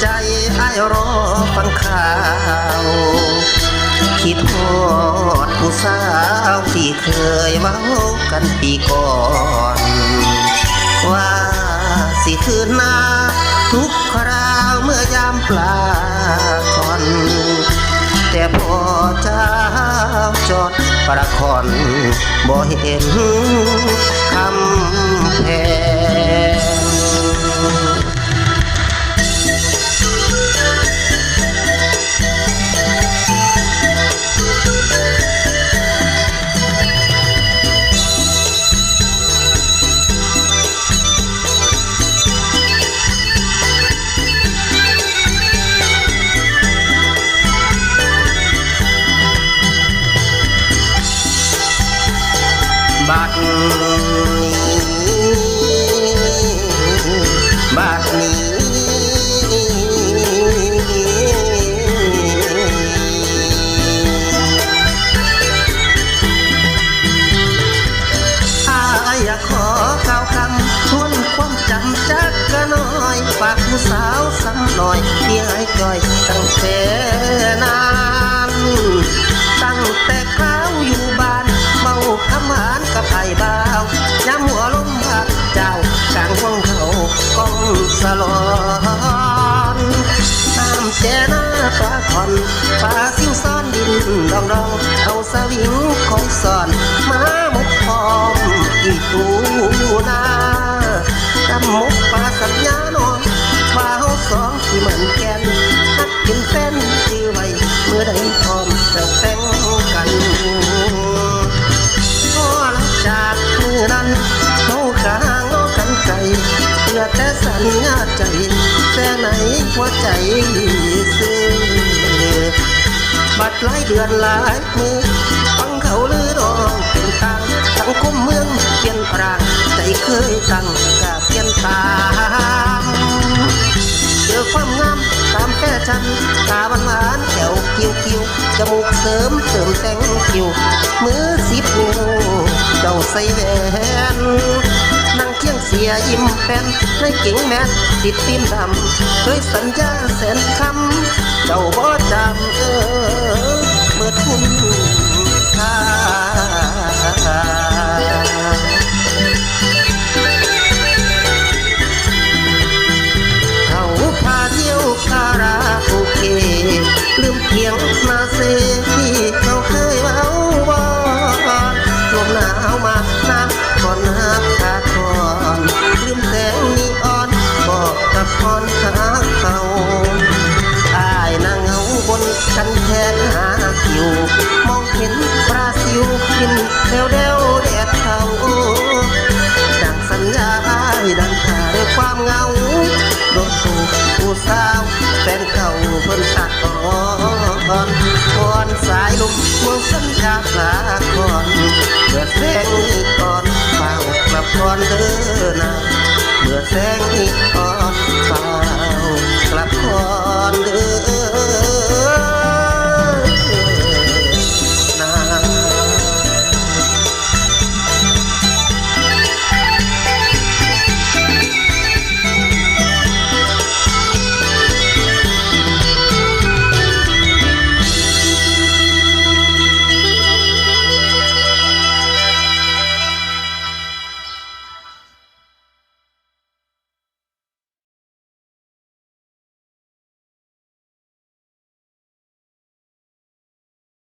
ใจไอ้รอฟังข่าว คิดฮอดผู้สาวที่เคยเว้ากันปีก่อน ว่าสิคืนหน้าทุกคราวเมื่อยามปลาก่อน แต่พอเจ้าจอดประคอนบ่เห็นคำแพง บัดนี้บัดนี้อยากขอข่าวคำทวนความจำจักกะน้อยฝากผู้สาวซ้ำหน่อยที่หายจ่อยตั้งแต่นานตั้งแต่ ลอนน้ำแช่หน้าปลาคอนปลาซิวซ่อนดินดองดองเอาสวิงคอยสอนมาหมกพร้อมอีตูนากำมุกปลาสัญญาหนอนปลาเฮาสองที่เหมือนแกนฮักกินแฟนจื้อไว้เมื่อใดพร้อมจะแต่ง อแต่สัญญาใจแต่ไหนหัวใจซื้อบัดหลายเดือนหลายมือฟังเขาลือรองเป็นทางสังคมเมืองเปลี่ยนปรางใจเคยตั้งกาเปลี่ยนตามเจอความงามตามแฟชั่นตาหวานหวานแถวคิ้วคิ้วจมูกเสริมเติมแต่งคิ้วมือสิบนิ้วเจ้าใส่แหวน เสียยิ้มแป้นในเก่งแมสติดฟิล์มดำเคยสัญญาแสนคำ เจ้าบ่จำเออเมื่อทุนค่าเขาพาเที่ยวคาราโอเกะลืมเพียงนาเซ กันแทนหาคิว มองเห็นปลาซิวกินเดวเดวแดดเขาดังสัญญาให้ดังขาด้วยความเงาโดนถูกผู้สาวแฟนเก่าเพิ่นตัดก่อนก่อนสายลมเมืองสัญญาสาก่อนเมื่อแสงนี้ก่อนเฝ้ากลับก่อนเด้อนะเมื่อแสงนี้ก่อ